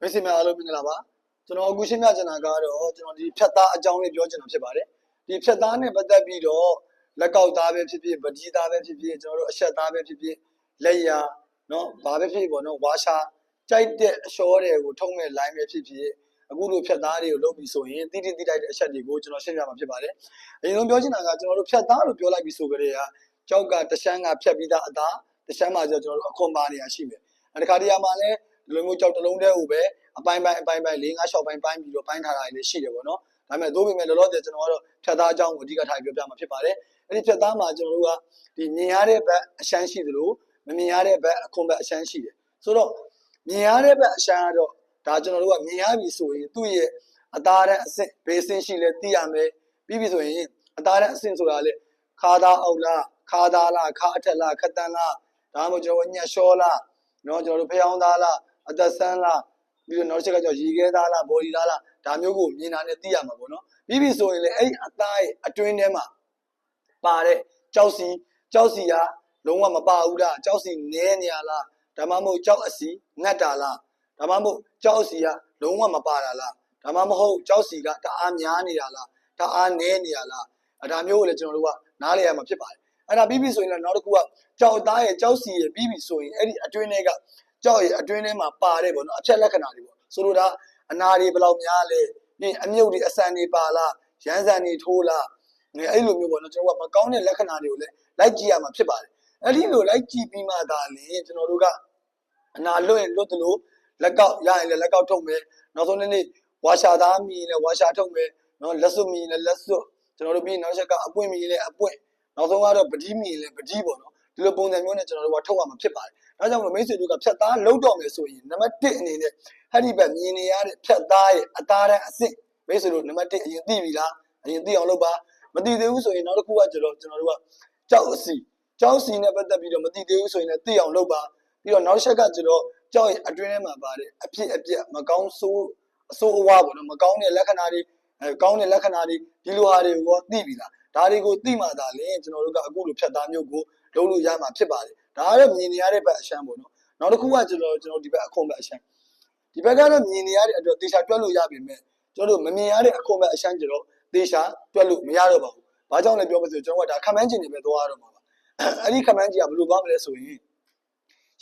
မိတ်ဆွေများအားလုံးမင်္ဂလာပါကျွန်တော်အခုရှင်းပြချင်တာကတော့ကျွန်တော်ဒီဖြတ်သားအကြောင်းလေးပြောချင်တာဖြစ်ပါတယ်ဒီဖြတ်သားနဲ့ပတ်သက်ပြီးတော့လက်ကောက်သားပဲဖြစ်ဖြစ်ပတိသားပဲဖြစ်ဖြစ်ကျွန်တော်တို့အဆက်သားပဲဖြစ်ဖြစ်လက်ရာနော်ဘာပဲဖြစ်ပေါ့နော်ဝါရှာကြိုက်တဲ့အလျှောတွေကိုထုံးမဲ့ line ပဲဖြစ်ဖြစ်အခုလိုဖြတ်သားတွေကိုလုပ်ပြီးဆိုရင်တိတိတိတိုက်တဲ့အချက်တွေကိုကျွန်တော်ရှင်းပြမှာဖြစ်ပါတယ်အရင်ဆုံးပြောချင်တာကကျွန်တော်တို့ဖြတ်သားလို့ပြောလိုက်ပြီးဆိုကြတဲ့ကကြောက်ကတရှမ်းကဖြတ်ပြီးသားအသားတရှမ်းမှာကျတော့ကျွန်တော်တို့အခွန်ပါနေရရှိမယ်အဲဒီခါတည်းမှာလည်း ဒီလိုမျိုးကြောက်တစ်လုံးတည်းကိုပဲအပိုင်းပိုင်းအပိုင်းပိုင်း၄၅၆ပိုင်းပိုင်းပြီးတော့ပိုင်းထားတာလည်းရှိတယ်ပေါ့နော်ဒါပေမဲ့သို့ပေမဲ့လောလောဆယ်ကျွန်တော်ကတော့ဖြတ်သားအကြောင်းကိုအဓိကထားပြောပြမှာဖြစ်ပါတယ်အဲ့ဒီဖြတ်သားမှာကျွန်တော်တို့ကဒီမြင်ရတဲ့ဘက်အရှမ်းရှိသလိုမမြင်ရတဲ့ဘက်အခွန်ဘက်အရှမ်းရှိတယ်ဆိုတော့မြင်ရတဲ့ဘက်အရှမ်းကတော့ဒါကျွန်တော်တို့ကမြင်ရပြီဆိုရင်သူ့ရဲ့အသားတဲ့အဆင့်ဘေးဆင့်ရှိလဲသိရမယ်ပြီးပြီဆိုရင်အသားတဲ့အဆင့်ဆိုတာလေခါသားအောက်လားခါသားလားခါအထက်လားခက်တန်းလားဒါမှမဟုတ်ကျွန်တော်ညက်လျှောလားနော်ကျွန်တော်တို့ဖျောင်းသားလား အသက်ဆန်းလားပြီးတော့နောက်တစ်ချက်ကကျတော့ရေခဲသားလားဘော်ဒီသားလားဒါမျိုးကိုမြင်တာနဲ့သိရမှာပေါ့နော်ပြီးပြီဆိုရင်လေအဲ့ဒီအသားရဲ့အတွင်းထဲမှာပါတဲ့ကြောက်စီကြောက်စီကလုံးဝမပါဘူးလားကြောက်စီနည်းနေရလားဒါမှမဟုတ်ကြောက်အစီငတ်တာလားဒါမှမဟုတ်ကြောက်အစီကလုံးဝမပါတာလားဒါမှမဟုတ်ကြောက်စီကတအားများနေတာလားတအားနည်းနေရလားအဲဒါမျိုးကိုလည်းကျွန်တော်တို့ကနားလည်ရမှာဖြစ်ပါတယ်အဲ့ဒါပြီးပြီဆိုရင်လည်းနောက်တစ်ခုကကြောက်သားရဲ့ကြောက်စီရဲ့ပြီးပြီဆိုရင်အဲ့ဒီအတွင်းထဲက ကြောက်ရဲ့အတွင်းထဲမှာပါတဲ့ပေါ့နော်အချက်လက္ခဏာတွေပေါ့ဆိုလိုတာအနာတွေဘယ်လောက်များလဲပြီးအမြုပ်တွေအဆန်တွေပါလားရမ်းဆန်တွေထိုးလားငယ်အဲ့လိုမျိုးပေါ့နော်ကျွန်တော်ကမကောင်းတဲ့လက္ခဏာတွေကိုလည်းလိုက်ကြည့်ရမှာဖြစ်ပါတယ်အဲ့ဒီလိုလိုက်ကြည့်ပြီးမှသာလေကျွန်တော်တို့ကအနာလွတ်ရင်လွတ်တယ်လို့လက်ကောက်ရရင်လည်းလက်ကောက်ထုတ်မယ်နောက်ဆုံးနေ့နေ့ဝါရှာသားမီလည်းဝါရှာထုတ်မယ်နော်လက်စွပ်မီလည်းလက်စွပ်ကျွန်တော်တို့ပြီးနောက်ချက်ကအပွင့်မီလည်းအပွင့်နောက်ဆုံးကတော့ပတိမီလည်းပတိပေါ့နော် ဒီလိုပုံစံမျိုးနဲ့ကျွန်တော်တို့ကထုတ်ရမှာဖြစ်ပါတယ်ဒါကြောင့်မလို့မိတ်ဆွေတို့ကဖြတ်သားလုံးတော့မယ်ဆိုရင်နံပါတ်1အနေနဲ့ဟဲ့ဒီဘက်မြင်နေရတဲ့ဖြတ်သားရဲ့အသားတန်းအစ်စ်မိတ်ဆွေတို့နံပါတ်1အရင်သိပြီလားအရင်သိအောင်လုပ်ပါမသိသေးဘူးဆိုရင်နောက်တစ်ခုကကျွန်တော်ကျွန်တော်တို့ကကြောက်အစီကြောက်စီနဲ့ပတ်သက်ပြီးတော့မသိသေးဘူးဆိုရင်လည်းသိအောင်လုပ်ပါပြီးတော့နောက်ချက်ကကျွန်တော်ကြောက်ရဲ့အတွင်းထဲမှာပါတယ်အဖြစ်အပျက်မကောင်းဆိုးအဆိုးအဝါပေါ့နော်မကောင်းတဲ့လက္ခဏာတွေအဲကောင်းတဲ့လက္ခဏာတွေဒီလိုဟာတွေကိုသိပြီလား ဒါတွေကိုသိမှသာလေကျွန်တော်တို့ကအခုလိုဖြတ်သားမျိုးကိုလုပ်လို့ရမှာဖြစ်ပါတယ်ဒါကတော့မြင်နေရတဲ့ဘက်အရှမ်းပေါ့နော်နောက်တစ်ခုကကျွန်တော်ကျွန်တော်ဒီဘက်အခွန်ဘက်အရှမ်းဒီဘက်ကတော့မြင်နေရတဲ့အတွက်တေချာတွက်လို့ရပြီမဲ့ကျွန်တော်တို့မမြင်ရတဲ့အခွန်ဘက်အရှမ်းကျတော့တေချာတွက်လို့မရတော့ပါဘူးဘာကြောင့်လဲပြောမလို့ကျွန်တော်ကဒါခမန်းကျင်နေပဲသွားရတော့မှာပါအဲ့ဒီခမန်းကျင်ကဘယ်လိုသွားမလဲဆိုရင်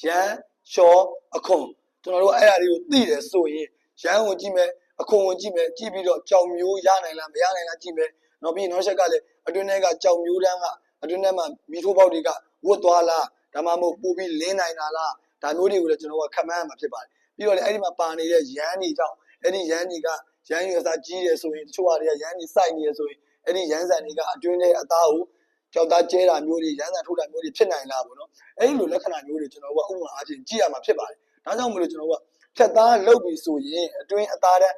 ရန်ရှောအခွန်ကျွန်တော်တို့အဲ့အရာတွေကိုသိတယ်ဆိုရင်ရန်ကိုကြည့်မယ်အခွန်ကိုကြည့်မယ်ကြည့်ပြီးတော့ကြောင်မျိုးရနိုင်လားမရနိုင်လားကြည့်မယ်နောက်ပြီးနောက်ချက်ကလည်းအတွင်းထဲကကြောင်မျိုးတန်းကအတွင်းထဲမှာမီထိုးပေါက်တွေကဝတ်သွားလားဒါမှမဟုတ်ပို့ပြီးလင်းနိုင်တာလားဒါမျိုးတွေကိုလည်းကျွန်တော်ကခမန်းရမှာဖြစ်ပါတယ်ပြီးတော့လည်းအဲ့ဒီမှာပါနေတဲ့ရန်တွေကြောင့်အဲ့ဒီရန်တွေကရန်ရွယ်စားကြီးတယ်ဆိုရင်တချို့ဟာတွေကရန်တွေစိုက်နေရဆိုရင်အဲ့ဒီရန်ဆန်တွေကအတွင်းထဲအသားကိုကြောက်သားကျဲတာမျိုးတွေရန်ဆန်ထိုးတာမျိုးတွေဖြစ်နိုင်လားပေါ့နော်အဲ့ဒီလိုလက္ခဏာမျိုးတွေကျွန်တော်ကဥပမာအားဖြင့်ကြည့်ရမှာဖြစ်ပါတယ်ဒါကြောင့်မလို့ကျွန်တော်ကဖြတ်သားလုပ်ပြီးဆိုရင်အတွင်းအသားတဲ့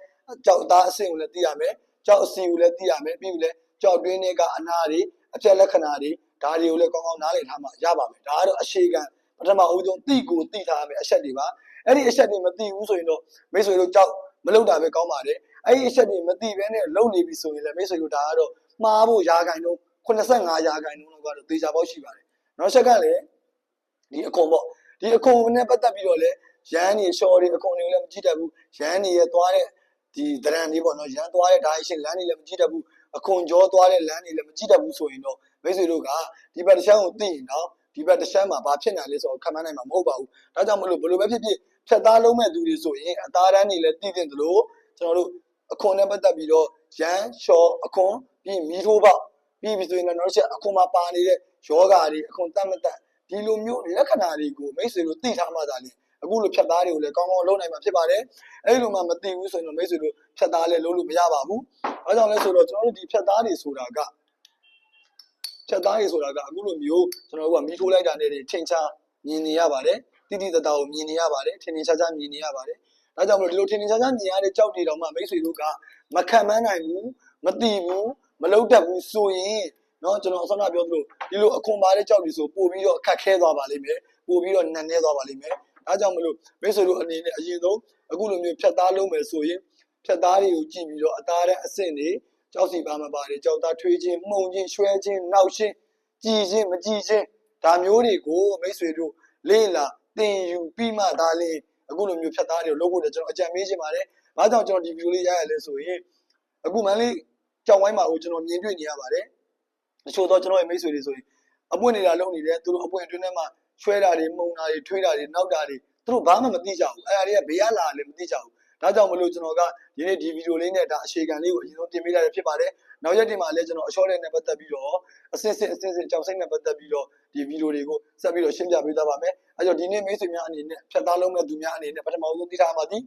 ကြောက်သားအဆင့်ကိုလည်းသိရမယ် ကြောက်အစီကိုလည်းသိရမယ်ပြီးပြီလေကြောက်တွင်းတွေကအနာတွေအပြက်လက္ခဏာတွေဒါတွေကိုလည်းကောင်းကောင်းနားလည်ထားမှရပါမယ်ဒါကတော့အရှိကံပထမအဦးဆုံးသိကိုသိထားရမယ်အချက်တွေပါအဲ့ဒီအချက်တွေမသိဘူးဆိုရင်တော့မိတ်ဆွေတို့ကြောက်မလုပ်တာပဲကောင်းပါတယ်အဲ့ဒီအချက်တွေမသိဘဲနဲ့လုံနေပြီဆိုရင်လည်းမိတ်ဆွေတို့ဒါကတော့မှားဖို့ရာခိုင်နှုန်း85ရာခိုင်နှုန်းလောက်ကတော့သေချာပေါက်ရှိပါတယ်နောက်ချက်ကလည်းဒီအခွန်ပေါ့ဒီအခွန်နဲ့ပတ်သက်ပြီးတော့လည်းရန်နေရှော်တွေအခွန်တွေကိုလည်းမကြည့်တတ်ဘူးရန်နေရသွားတဲ့ ဒီဒရန်တွေပေါ့နော်ရန်သွားတဲ့ဒါရှင်လမ်းတွေလည်းမကြည့်တတ်ဘူးအခွန်ကြောသွားတဲ့လမ်းတွေလည်းမကြည့်တတ်ဘူးဆိုရင်တော့မိတ်ဆွေတို့ကဒီဘက်တစ်ချမ်းကိုသိရင်တော့ဒီဘက်တစ်ချမ်းမှာဘာဖြစ်နိုင်လဲဆိုတော့ခံမနိုင်မှာမဟုတ်ပါဘူးဒါကြောင့်မလို့ဘယ်လိုပဲဖြစ်ဖြစ်ဖြတ်သားလုံးမဲ့သူတွေဆိုရင်အသားတန်းတွေလည်းတည်တင်သလိုကျွန်တော်တို့အခွန်နဲ့ပတ်သက်ပြီးတော့ရန်ရှော်အခွန်ပြီးမီထိုးပေါက်ပြီးပြီဆိုရင်လည်းနောက်တစ်ချက်အခွန်မှာပါနေတဲ့ယောဂါတွေအခွန်တတ်မတတ်ဒီလိုမျိုးလက္ခဏာတွေကိုမိတ်ဆွေတို့သိထားမှသာလေ အခုလိုဖြတ်သားတွေကိုလည်းကောင်းကောင်းလုပ်နိုင်မှာဖြစ်ပါတယ်အဲ့လိုမှမသိဘူးဆိုရင်တော့မိတ်ဆွေတို့ဖြတ်သားလည်းလုပ်လို့မရပါဘူးဘာကြောင့်လဲဆိုတော့ကျွန်တော်တို့ဒီဖြတ်သားတွေဆိုတာကဖြတ်သားတွေဆိုတာကအခုလိုမျိုးကျွန်တော်တို့ကမီထိုးလိုက်တာနဲ့ထင်ရှားမြင်နေရပါတယ်တိတိတတကိုမြင်နေရပါတယ်ထင်ထင်ရှားရှားမြင်နေရပါတယ်ဒါကြောင့်မလို့ဒီလိုထင်ထင်ရှားရှားမြင်ရတဲ့ကြောက်တွေတောင်မှမိတ်ဆွေတို့ကမခံမနိုင်ဘူးမသိဘူးမလုံတတ်ဘူးဆိုရင်เนาะကျွန်တော်အစနာပြောသလိုဒီလိုအခွန်ပါတဲ့ကြောက်တွေဆိုပို့ပြီးတော့အခက်ခဲသွားပါလိမ့်မယ်ပို့ပြီးတော့နန်နေသွားပါလိမ့်မယ် ဒါကြောင့်မလို့မိတ်ဆွေတို့အနေနဲ့အရင်ဆုံးအခုလိုမျိုးဖြတ်သားလုံးမယ်ဆိုရင်ဖြတ်သားတွေကိုကြည့်ပြီးတော့အသားတဲ့အဆင့်တွေကြောက်စီပါမပါတယ်ကြောက်သားထွေးခြင်းမှုန်ခြင်းရွှဲခြင်းနောက်ခြင်းကြည်ခြင်းမကြည်ခြင်းဒါမျိုးတွေကိုမိတ်ဆွေတို့လေးလာသင်ယူပြီးမှဒါလေးအခုလိုမျိုးဖြတ်သားတွေကိုလုပ်ဖို့လည်းကျွန်တော်အကြံပေးချင်ပါတယ်။ဘာကြောင့်ကျွန်တော်ဒီဗီဒီယိုလေးရရလဲဆိုရင်အခုမန်းလေးကြောက်ဝိုင်းမှာကိုကျွန်တော်မြင်တွေ့နေရပါတယ်။တချို့တော့ကျွန်တော်ရဲ့မိတ်ဆွေတွေဆိုရင်အပွင့်နေတာလုပ်နေတယ်သူတို့အပွင့်အတွင်းထဲမှာ ချွဲတာတွေမှုန်တာတွေထွေးတာတွေနောက်တာတွေသူတို့ဘာမှမသိကြဘူး။အဲ့ဒါတွေကဘေးကလာလည်းမသိကြဘူး။ဒါကြောင့်မလို့ကျွန်တော်ကဒီနေ့ဒီဗီဒီယိုလေးနဲ့ဒါအခြေခံလေးကိုအရင်ဆုံးတင်ပေးလိုက်ရဖြစ်ပါတယ်။နောက်ရက်ဒီမှာလည်းကျွန်တော်အရှော့တဲ့နဲ့ပတ်သက်ပြီးတော့အစစ်စစ်အစစ်စစ်ကြောင်စိတ်နဲ့ပတ်သက်ပြီးတော့ဒီဗီဒီယိုတွေကိုဆက်ပြီးတော့ရှင်းပြပေးသွားပါမယ်။အဲကြောင့်ဒီနေ့မိတ်ဆွေများအနေနဲ့ဖြတ်သားလုံးမဲ့သူများအနေနဲ့ပထမဆုံးသိထားမှာဒီ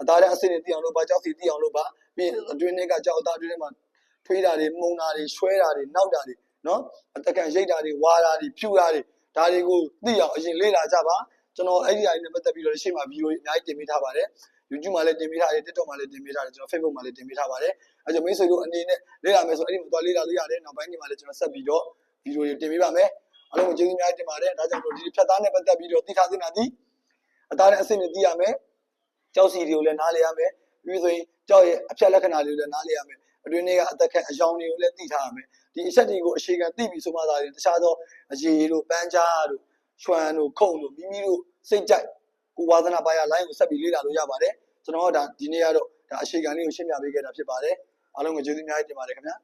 အသားတဲ့အစစ်တွေသိအောင်လို့ပါကြောက်စီသိအောင်လို့ပါပြီးရင်အတွင်းထဲကကြောက်အသားအတွင်းထဲမှာထွေးတာတွေမှုန်တာတွေရွှဲတာတွေနောက်တာတွေနော်အတကန်ရိတ်တာတွေဝါတာတွေဖြူတာတွေ ဒါတွေကိုသိအောင်အရင်လေ့လာကြပါကျွန်တော်အဲ့ဒီအရာတွေနဲ့ပတ်သက်ပြီးတော့ရှေ့မှာဗီဒီယိုအများကြီးတင်ပေးထားပါတယ် YouTube မှာလည်းတင်ပေးထားတယ် TikTok မှာလည်းတင်ပေးထားတယ်ကျွန်တော် Facebook မှာလည်းတင်ပေးထားပါတယ်အဲကြောင့်မိတ်ဆွေတို့အနေနဲ့လေ့လာမယ်ဆိုအဲ့ဒီမှာသွားလေ့လာလို့ရတယ်နောက်ပိုင်းဒီမှာလည်းကျွန်တော်ဆက်ပြီးတော့ဗီဒီယိုတွေတင်ပေးပါမယ်အားလုံးကိုကျေးဇူးအများကြီးတင်ပါတယ်ဒါကြောင့်မလို့ဒီဖြတ်သားနဲ့ပတ်သက်ပြီးတော့သိထားသင့်တာဒီအသားနဲ့အဆင့်နဲ့သိရမယ်ကြောက်စီတွေကိုလည်းနားလည်ရမယ်ပြီးဆိုရင်ကြောက်ရဲ့အဖြတ်လက္ခဏာတွေကိုလည်းနားလည်ရမယ်အတွင်းထဲကအသက်ခက်အယောင်တွေကိုလည်းသိထားရမယ် ဒီအချက်တွေကိုအခြေခံသိပြီဆိုမှသာရင်တခြားသောအရေးတို့ပန်းကြားတို့ရွှမ်တို့ခုံတို့မိမိတို့စိတ်ကြိုက်ကိုဝါသနာပါရ line ကိုဆက်ပြီးလေ့လာလို့ရပါတယ်ကျွန်တော်ကဒါဒီနေ့ကတော့ဒါအခြေခံလေးကိုရှင်းပြပေးခဲ့တာဖြစ်ပါတယ်အားလုံးကိုကျေးဇူးအများကြီးတင်ပါတယ်ခင်ဗျာ